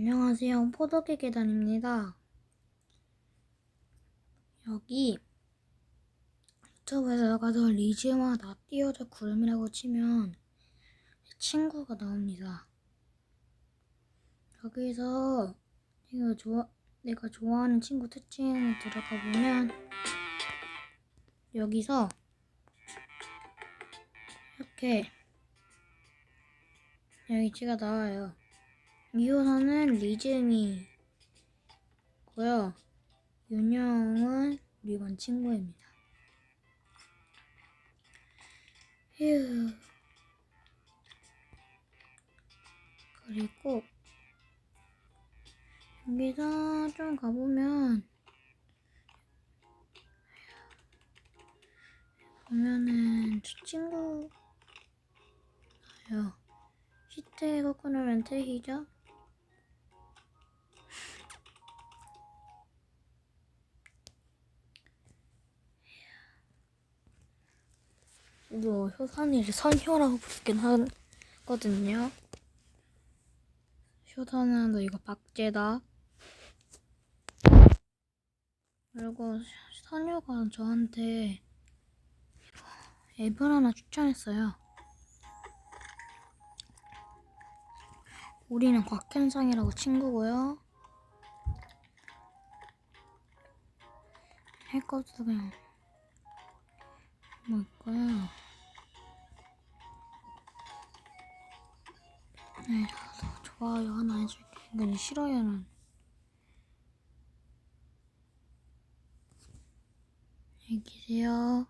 안녕하세요. 포도계 계단입니다. 여기 유튜브에서 가서 리즈마 나 띄워줘 구름이라고 치면 제 친구가 나옵니다. 여기서 내가 좋아 내가 좋아하는 친구 특징을 들어가 보면 여기서 이렇게 여기 지가 나와요. 이 호선은 리즈미 고요. 윤영은 반 친구입니다. 휴. 그리고 여기서 좀 가보면 보면은 저 친구 나요. 시테 코코넛 테히죠? 뭐 효산이를 선효라고 부르긴 하거든요. 효산아 너 이거 박제다. 그리고 선효가 저한테 앱을 하나 추천했어요. 우리는 곽현상이라고 친구고요. 할 것도 그냥 뭘까요? 네, 너 좋아요 하나 해줄게. 근데 싫어요는 안녕히 계세요.